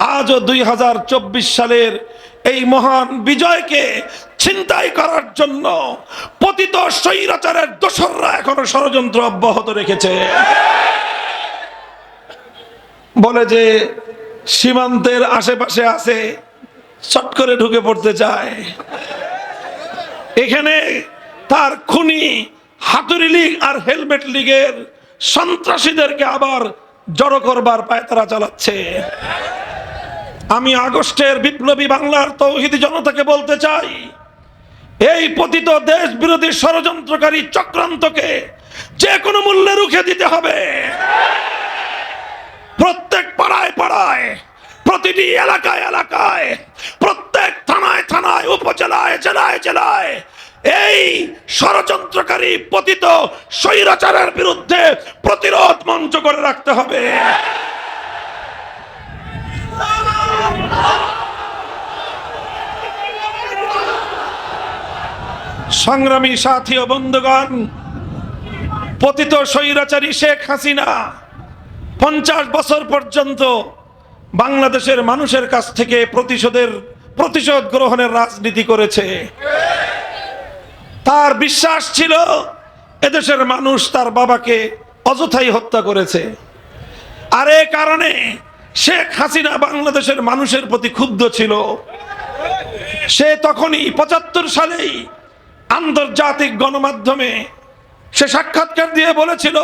আজও দুই হাজার চব্বিশ সালের এই মহান বিজয়কে ছিনতাই করার জন্য পতিত স্বৈরাচারের দোসররা এখনও ষড়যন্ত্র অব্যাহত রেখেছে। বলে যে সীমান্তের আশেপাশে আছে, চট করে ঢুকে পড়তে চায়। এখানে তার খুনি হাতুড়ি লীগ আর হেলমেট লীগের সন্ত্রাসীদেরকে আবার জড়ো করবার পায় তারা চালাচ্ছে। আমি আগস্টের বিপ্লবী বাংলার তৌহিদি জনতাকে বলতে চাই, এই পতিত দেশ বিরোধী ষড়যন্ত্রকারী চক্রান্তকে যে কোনো মূল্যে রুখে দিতে হবে। প্রত্যেক পাড়ায় পাড়ায়, প্রতিটি এলাকায় এলাকায়, প্রত্যেক থানায় থানায়, উপজেলায় জেলায় জেলায় এই ষড়যন্ত্রকারী পতিত স্বৈরাচারের বিরুদ্ধে প্রতিরোধ মঞ্চ করে রাখতে হবে। সংগ্রামী সাথী ও বন্ধুগণ, পতিত স্বৈরাচারী শেখ হাসিনা পঞ্চাশ বছর পর্যন্ত বাংলাদেশের মানুষের কাছ থেকে প্রতিশোধের, প্রতিশোধ গ্রহণের রাজনীতি করেছে। তার বিশ্বাস ছিল এদেশের মানুষ তার বাবাকে অযথাই হত্যা করেছে। আর এ কারণে শেখ হাসিনা বাংলাদেশের মানুষের প্রতি ক্ষুব্ধ ছিল। সে তখনই পঁচাত্তর সালেই আন্তর্জাতিক গণমাধ্যমে সে সাক্ষাৎকার দিয়ে বলেছিল,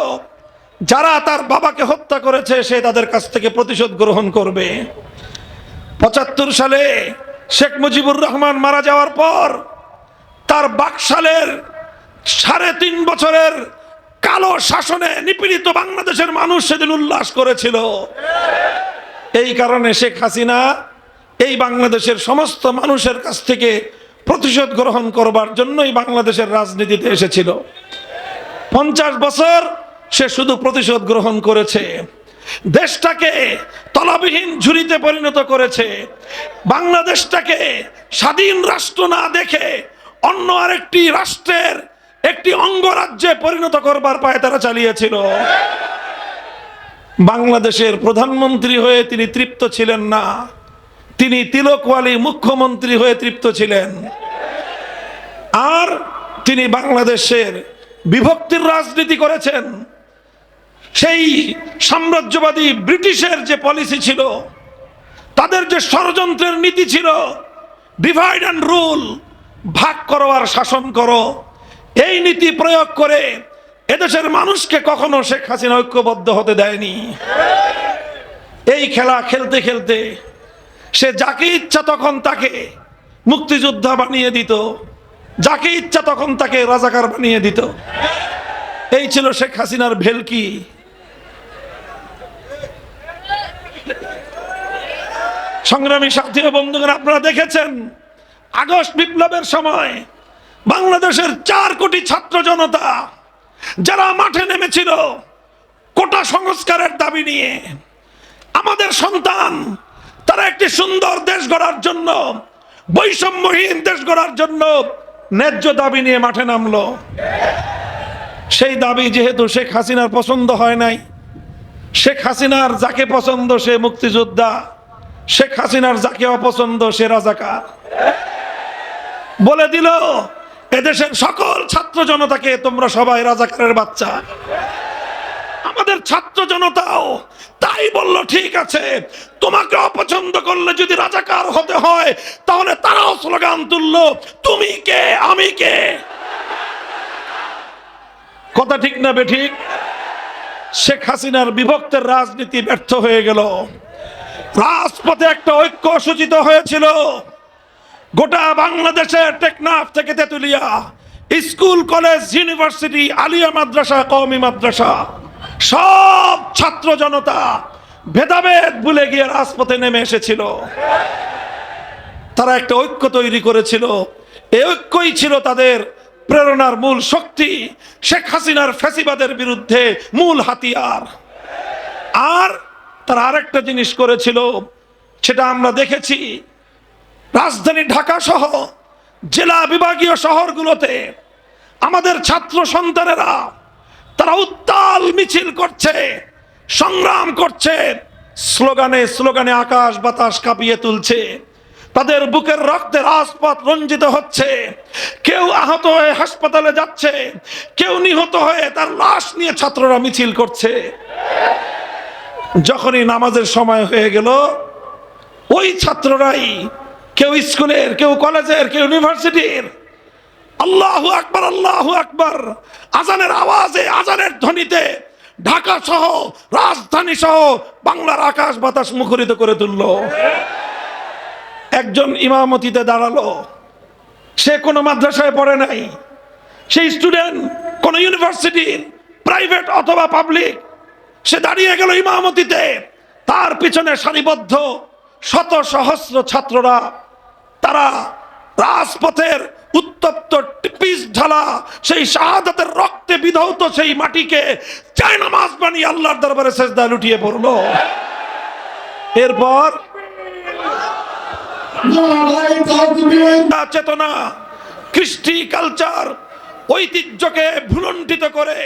যারা তার বাবাকে হত্যা করেছে, সে তাদের কাছ থেকে প্রতিশোধ গ্রহণ করবে। পঁচাত্তর সালে শেখ মুজিবুর রহমান মারা যাওয়ার পর তার বাকশালের সাড়ে তিন বছরের কালো শাসনে নিপীড়িত বাংলাদেশের মানুষ সেদিন উল্লাস করেছিল। এই কারণে শেখ হাসিনা এই বাংলাদেশের সমস্ত মানুষের কাছ থেকে প্রতিশোধ গ্রহণ করবার জন্যই বাংলাদেশের রাজনীতিতে এসেছিল। পঞ্চাশ বছর সে শুধু প্রতিশোধ গ্রহণ করেছে। দেশটাকে তলাবিহীন ঝুড়িতে পরিণত করেছে। বাংলাদেশটাকে স্বাধীন রাষ্ট্র না দেখে অন্য আরেকটি রাষ্ট্রের একটি অঙ্গরাজ্যে পরিণত করবার পায় তারা চালিয়েছিল। বাংলাদেশের প্রধানমন্ত্রী হয়ে তিনি তৃপ্ত ছিলেন না। তিনি তিলকওয়ালি মুখ্যমন্ত্রী হয়ে তৃপ্ত ছিলেন। আর তিনি বাংলাদেশের বিভক্তির রাজনীতি করেছেন। সেই সাম্রাজ্যবাদী ব্রিটিশের যে পলিসি ছিল, তাদের যে ষড়যন্ত্রের নীতি ছিল ডিভাইড অ্যান্ড রুল ভাগ করো আর শাসন করো, এই নীতি প্রয়োগ করে এদেশের মানুষকে কখনো শেখ হাসিনা ঐক্যবদ্ধ হতে দেয়নি। এই খেলা খেলতে খেলতে সে যাকে ইচ্ছা তখন তাকে মুক্তিযোদ্ধা বানিয়ে দিত, যাকে ইচ্ছা তখন তাকে রাজাকার বানিয়ে দিত। এই ছিল শেখ হাসিনার ভেলকি। সংগ্রামী সাথী বন্ধুগণ, আপনারা দেখেছেন আগস্ট বিপ্লবের সময় বাংলাদেশের চার কোটি ছাত্র জনতা যারা মাঠে নেমেছিল কোটা সংস্কারের দাবি নিয়ে, আমাদের সন্তান, তারা একটি সুন্দর দেশ গড়ার জন্য, বৈষম্যহীন দেশ গড়ার জন্য ন্যায্য দাবি নিয়ে মাঠে নামলো। সেই দাবি যেহেতু শেখ হাসিনার পছন্দ হয় নাই, শেখ হাসিনার যাকে পছন্দ সে মুক্তিযোদ্ধা, শেখ হাসিনার যাকে অপছন্দ সে রাজাকার। বলে দিল এদেশের সকল ছাত্র জনতাকে তোমরা সবাই রাজাকারের বাচ্চা। আমাদের ছাত্র জনতাও তাই বলল, ঠিক আছে, তোমাকে অপছন্দ করলে যদি রাজাকার হতে হয়, তাহলে তারাও স্লোগান তুললো, তুমি কে? আমি কে? কথা ঠিক না বেঠিক শেখ হাসিনার বিভক্তের রাজনীতি ব্যর্থ হয়ে গেল। রাজপথে একটা ঐক্য সূচিত হয়েছিল। গোটা বাংলাদেশের টেকনাফ থেকে Tetulia, school, college, university, Alia মাদ্রাসা, কওমি মাদ্রাসা, সব ছাত্র জনতা ভেদাভেদ ভুলে গিয়ে রাজপথে নেমে এসেছিল। তারা একটা ঐক্য তৈরি করেছিল। এই ঐক্যই ছিল তাদের প্রেরণার মূল শক্তি, শেখ হাসিনার ফ্যাসিবাদের বিরুদ্ধে মূল হাতিয়ার। আর তারা আরেকটা জিনিস করেছিল, সেটা আমরা দেখেছি রাজধানী ঢাকা সহ জেলা বিভাগীয় শহরগুলোতে আমাদের ছাত্র সন্তানেরা, তারা উত্তাল মিছিল করছে, সংগ্রাম করছে, স্লোগানে স্লোগানে আকাশ বাতাস কাঁপিয়ে তুলছে। তাদের বুকের রক্তে রাজপথ রঞ্জিত হচ্ছে। কেউ আহত হয়ে হাসপাতালে যাচ্ছে, কেউ নিহত হয়ে তার লাশ নিয়ে ছাত্ররা মিছিল করছে। যখনই নামাজের সময় হয়ে গেল, ওই ছাত্ররাই কেউ স্কুলের, কেউ কলেজের, কেউ ইউনিভার্সিটির। আল্লাহ আকবার আল্লাহ আকবার। আজানের আওয়াজে, আজানের ধ্বনিতে ঢাকা সহ, রাজধানী সহ বাংলার আকাশ বাতাস মুখরিত করে তুলল। একজন ইমামতিতে দাঁড়াল। সে কোনো মাদ্রাসায় পড়ে নাই। সেই স্টুডেন্ট, কোন ইউনিভার্সিটির, প্রাইভেট অথবা পাবলিক। সে দাঁড়িয়ে গেল ইমামতিতে। তার পিছনে সারিবদ্ধ শত সহস্র ছাত্ররা তারা রাজপথের উত্তপ্ত পিস ঢালা, সেই শাহাদাতের রক্তে বিধৌত সেই মাটিকে চায় নামাজ বানিয়ে আল্লাহর দরবারে সেজদা লুটিয়ে পড়ল। এরপর চেতনা, কৃষ্টি কালচার, ঐতিহ্যকে ভুলণ্ঠিত করে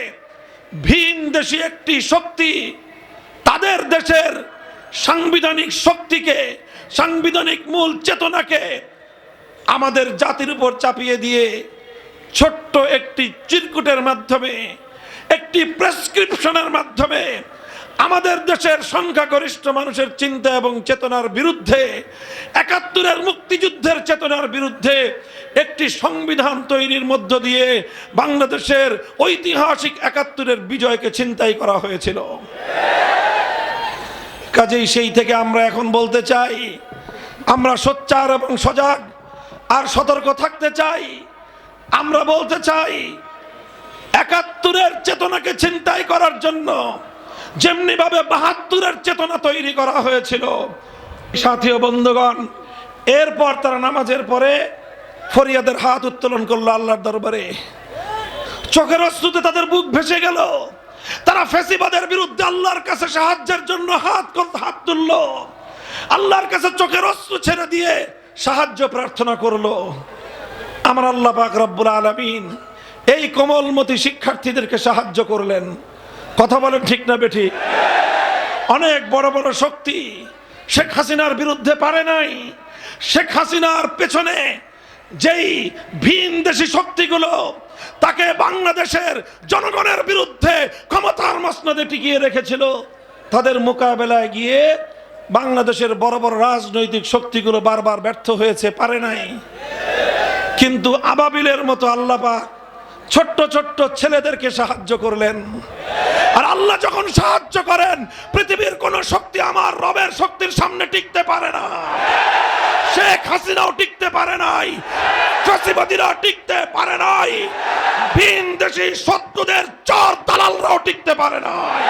ভিন দেশি একটি শক্তি তাদের দেশের সাংবিধানিক শক্তিকে সাংবিধানিক মূল চেতনাকে আমাদের জাতির উপর চাপিয়ে দিয়ে ছোট্ট একটি চিরকুটের মাধ্যমে, একটি প্রেসক্রিপশনের মাধ্যমে আমাদের দেশের সংখ্যাগরিষ্ঠ মানুষের চিন্তা এবং চেতনার বিরুদ্ধে, একাত্তরের মুক্তিযুদ্ধের চেতনার বিরুদ্ধে একটি সংবিধান তৈরির মধ্য দিয়ে বাংলাদেশের ঐতিহাসিক একাত্তরের বিজয়কে ছিনতাই করা হয়েছিল। কাজেই সেই থেকে আমরা এখন বলতে চাই, আমরা সোচ্চার এবং সজাগ আর সতর্ক থাকতে চাই। আমরা বলতে চাই, একাত্তরের চেতনাকে ছিনতাই করার জন্য যেমনি ভাবে বাহাত্তরের চেতনা তৈরি করা হয়েছিল সাথী বন্ধুগণ, এরপর তারা নামাজের পরে ফরিয়াদের হাত উত্তোলন করল আল্লাহর দরবারে। চোখের অস্তুতে তাদের বুক ভেসে গেল। তারা ফেসিবাদের বিরুদ্ধে আল্লাহর কাছে সাহায্যের জন্য হাত হাত তুললো। আল্লাহর কাছে চোখের অস্ত্র ছেড়ে দিয়ে সাহায্য প্রার্থনা করল। আমার আল্লাহ পাক রব্বুল আলামিন এই কোমলমতি শিক্ষার্থীদেরকে সাহায্য করলেন। কথা বলেন ঠিক না বেঠি? অনেক বড় বড় শক্তি শেখ হাসিনার বিরুদ্ধে পারে নাই। শেখ হাসিনার পেছনে যেই ভিন দেশি শক্তিগুলো, তাকে বাংলাদেশের জনগণের বিরুদ্ধে ক্ষমতার মসনদে টিকিয়ে রেখেছিল। তাদের মোকাবেলায় গিয়ে বাংলাদেশের বড় বড় রাজনৈতিক শক্তিগুলো বারবার ব্যর্থ হয়েছে, পারে নাই। কিন্তু আবাবিলের মতো আল্লাহ ছোট্ট ছোট্ট ছেলেদেরকে সাহায্য করলেন। আর আল্লাহ যখন সাহায্য করেন, পৃথিবীর কোন শক্তি আমার রবের শক্তির সামনে টিকতে পারে না। শেখ হাসিনাও টিকতে পারে নাই। ফ্যাসিবাদীরা টিকতে পারে নাই। ভিন দেশি শত্রুদের চর দালালরাও টিকতে পারে নাই।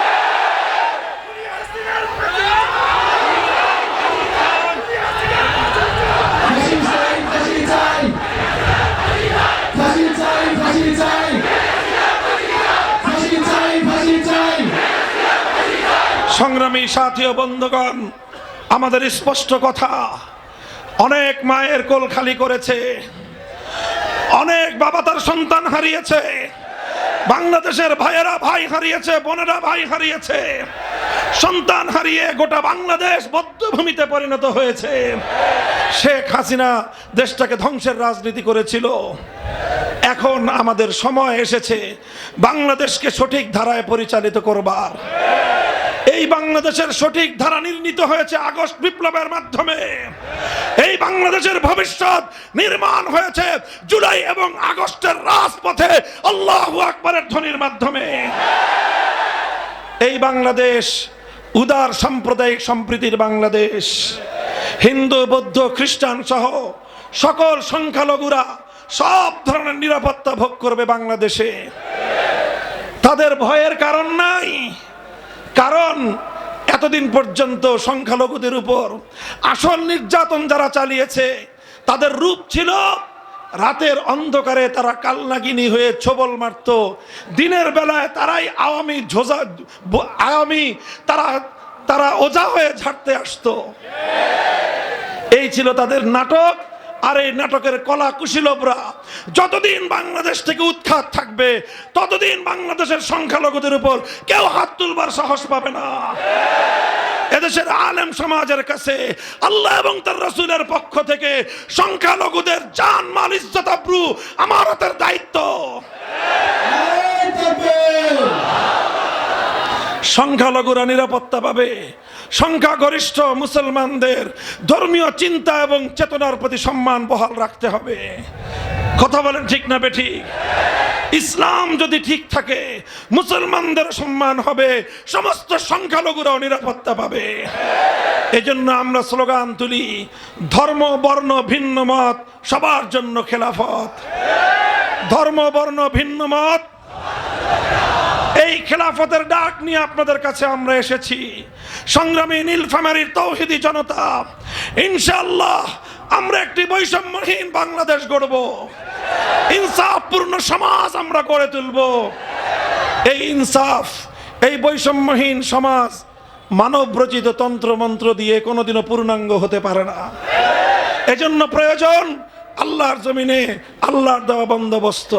সংগ্রামী সাথী ও বন্ধুগণ, আমাদের স্পষ্ট কথা, অনেক মায়ের কোল খালি করেছে। অনেক বাবা তার সন্তান হারিয়েছে। বাংলাদেশের ভাইয়েরা ভাই হারিয়েছে, বোনেরা ভাই হারিয়েছে। সন্তান হারিয়ে গোটা বাংলাদেশ বদ্ধভূমিতে পরিণত হয়েছে। শেখ হাসিনা দেশটাকে ধ্বংসের রাজনীতি করেছিল। এখন আমাদের সময় এসেছে, বাংলাদেশকে সঠিক ধারায় পরিচালিত করবার। এই বাংলাদেশের সঠিক ধারা নির্ণীত হয়েছে আগস্ট বিপ্লবের মাধ্যমে। এই বাংলাদেশের ভবিষ্যৎ নির্মাণ হয়েছে জুলাই এবং আগস্টের রাজপথে আল্লাহ আকবরের ধ্বনির মাধ্যমে। এই বাংলাদেশ, উদার সাম্প্রদায়িক সম্প্রীতির বাংলাদেশ, হিন্দু, বৌদ্ধ, খ্রিস্টান সহ সকল সংখ্যালঘুরা সব ধরনের নিরাপত্তা ভোগ করবে বাংলাদেশে। তাদের ভয়ের কারণ নাই। কারণ এতদিন পর্যন্ত সংখ্যালঘুদের উপর আসল নির্যাতন যারা চালিয়েছে, তাদের রূপ ছিল রাতের অন্ধকারে তারা কালনাগিনী হয়ে ছবল মারত, দিনের বেলায় তারাই আওয়ামী ঝোজা, আওয়ামী তারা তারা ওজা হয়ে ঝাড়তে আসতো। এই ছিল তাদের নাটক, আর এই নাটকের কলা কুশীলবরা যতদিন বাংলাদেশ থেকে উৎখাত থাকবে। ততদিন বাংলাদেশের সংখ্যালঘুদের উপর কেউ হাত তুলবার সাহস পাবে না। এদেশের আলেম সমাজের কাছে আল্লাহ এবং তার রসুলের পক্ষ থেকে সংখ্যালঘুদের জান, মাল, ইজ্জত, আব্রু আমারতের দায়িত্ব। সংখ্যালঘুরা নিরাপত্তা পাবে। সংখ্যাগরিষ্ঠ মুসলমানদের ধর্মীয় চিন্তা এবং চেতনার প্রতি সম্মান বহাল রাখতে হবে। কথা বলেন ঠিক না বেঠিক ইসলাম যদি ঠিক থাকে, মুসলমানদের সম্মান হবে, সমস্ত সংখ্যালঘুরাও নিরাপত্তা পাবে। এজন্য আমরা স্লোগান তুলি, ধর্ম, বর্ণ, ভিন্ন মত, সবার জন্য খেলাফত। ধর্ম, বর্ণ, ভিন্ন মত। এই খেলাফতের ডাক নিয়ে আপনাদের কাছে আমরা এসেছি। সংগ্রামী নীলফামারীর তৌহিদি জনতা, ইনশাআল্লাহ আমরা একটি বৈষম্যহীন বাংলাদেশ গড়ব। ইনসাফপূর্ণ সমাজ আমরা গড়ে তুলব। এই ইনসাফ, এই বৈষম্যহীন সমাজ মানব রচিত তন্ত্র মন্ত্র দিয়ে কোনোদিনও পূর্ণাঙ্গ হতে পারে না। এজন্য প্রয়োজন আল্লাহর জমিনে আল্লাহর দেওয়া বন্দোবস্ত।